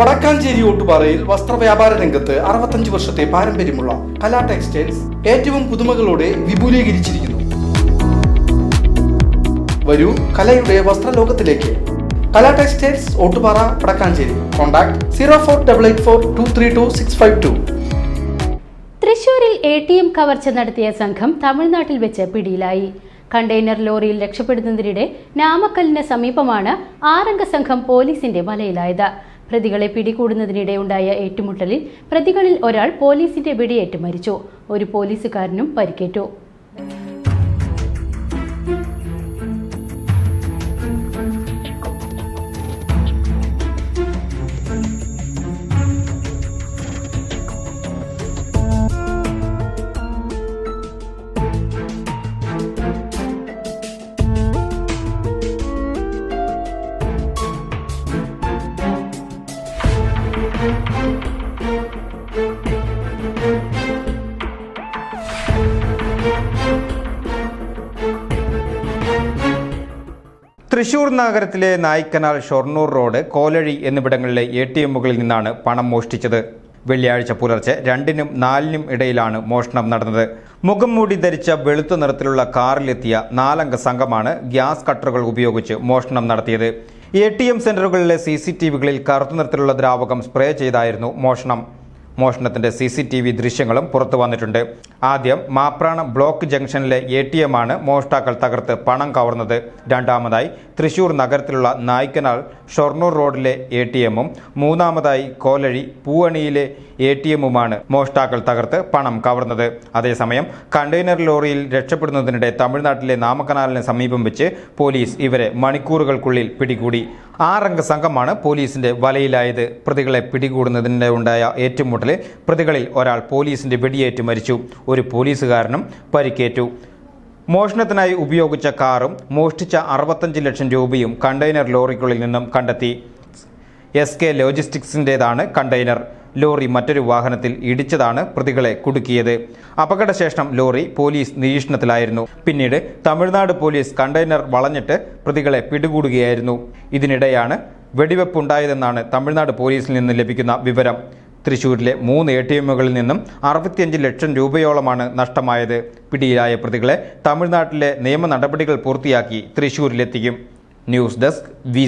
വടക്കാഞ്ചേരി ഓട്ടുപാറയിൽ വസ്ത്രവ്യാപാര രംഗത്ത് അറുപത്തഞ്ച് വർഷത്തെ പാരമ്പര്യമുള്ള കലാ ടെക്സ്റ്റൈൽസ് ഏറ്റവും പുതുമകളോടെ വിപുലീകരിച്ചിരിക്കുന്നു. വരൂ കലയുടെ വസ്ത്രലോകത്തിലേക്ക്. Kala textiles Ottupara Vadakkanchery. Contact zero four double eight four two three two six five two. തൃശൂരിൽ എ ടി എം കവർച്ച നടത്തിയ സംഘം തമിഴ്നാട്ടിൽ വെച്ച് പിടിയിലായി. കണ്ടെയ്നർ ലോറിയിൽ രക്ഷപ്പെടുന്നതിനിടെ നാമക്കലിന് സമീപമാണ് ആറംഗ സംഘം പോലീസിന്റെ വലയിലായത്. പ്രതികളെ പിടികൂടുന്നതിനിടെ ഉണ്ടായ ഏറ്റുമുട്ടലിൽ പ്രതികളിൽ ഒരാൾ പോലീസിന്റെ വെടിയേറ്റ് മരിച്ചു. ഒരു പോലീസുകാരനും പരിക്കേറ്റു. തൃശൂർ നഗരത്തിലെ നായ്ക്കനാൽ ഷൊർണൂർ റോഡ് കോലഴി എന്നിവിടങ്ങളിലെ എ ടി എമ്മുകളിൽ നിന്നാണ് പണം മോഷ്ടിച്ചത്. വെള്ളിയാഴ്ച പുലർച്ചെ രണ്ടിനും നാലിനും ഇടയിലാണ് മോഷണം നടന്നത്. മുഖം മൂടി ധരിച്ച വെളുത്ത നിറത്തിലുള്ള കാറിലെത്തിയ നാലംഗ സംഘമാണ് ഗ്യാസ് കട്ടറുകൾ ഉപയോഗിച്ച് മോഷണം നടത്തിയത്. എ ടി എം സെന്ററുകളിലെ സി സി ടി വികളിൽ കറുത്ത നിറത്തിലുള്ള ദ്രാവകം സ്പ്രേ ചെയ്തായിരുന്നു മോഷണം. മോഷണത്തിന്റെ സി സി ടി വി ദൃശ്യങ്ങളും പുറത്തു വന്നിട്ടുണ്ട്. ആദ്യം മാപ്രാണം ബ്ലോക്ക് ജംഗ്ഷനിലെ എ ടി എം ആണ് മോഷ്ടാക്കൾ തകർത്ത് പണം കവർന്നത്. രണ്ടാമതായി തൃശൂർ നഗരത്തിലുള്ള നായ്ക്കനാൽ ഷൊർണൂർ റോഡിലെ എ ടി എമ്മും മൂന്നാമതായി കോലഴി പൂവണിയിലെ എ ടി എമ്മുമാണ് മോഷ്ടാക്കൾ തകർത്ത് പണം കവർന്നത്. അതേസമയം കണ്ടെയ്നർ ലോറിയിൽ രക്ഷപ്പെടുന്നതിനിടെ തമിഴ്നാട്ടിലെ നാമക്കനാലിന് സമീപം വെച്ച് പോലീസ് ഇവരെ മണിക്കൂറുകൾക്കുള്ളിൽ പിടികൂടി. ആറംഗ സംഘമാണ് പോലീസിന്റെ വലയിലായത്. പ്രതികളെ പിടികൂടുന്നതിനിടെ ഉണ്ടായ ഏറ്റുമുട്ടലിൽ പ്രതികളിൽ ഒരാൾ പോലീസിന്റെ വെടിയേറ്റ് മരിച്ചു. ഒരു പോലീസുകാരനും പരിക്കേറ്റു. മോഷണത്തിനായി ഉപയോഗിച്ച കാറും മോഷ്ടിച്ച അറുപത്തഞ്ച് ലക്ഷം രൂപയും കണ്ടെയ്നർ ലോറിക്കുള്ളിൽ നിന്നും കണ്ടെത്തി. എസ് കെ ലോജിസ്റ്റിക്സിന്റേതാണ് കണ്ടെയ്നർ. ലോറി മറ്റൊരു വാഹനത്തിൽ ഇടിച്ചതാണ് പ്രതികളെ കുടുക്കിയത്. അപകടശേഷം ലോറി പോലീസ് നിരീക്ഷണത്തിലായിരുന്നു. പിന്നീട് തമിഴ്നാട് പോലീസ് കണ്ടെയ്നർ വളഞ്ഞിട്ട് പ്രതികളെ പിടികൂടുകയായിരുന്നു. ഇതിനിടെയാണ് വെടിവെപ്പുണ്ടായതെന്നാണ് തമിഴ്നാട് പോലീസിൽ നിന്ന് ലഭിക്കുന്ന വിവരം. തൃശൂരിലെ മൂന്ന് എ ടി എമ്മുകളിൽ നിന്നും അറുപത്തിയഞ്ച് ലക്ഷം രൂപയോളമാണ് നഷ്ടമായത്. പിടിയിലായ പ്രതികളെ തമിഴ്നാട്ടിലെ നിയമ നടപടികൾ പൂർത്തിയാക്കി തൃശൂരിലെത്തിക്കും. News desk V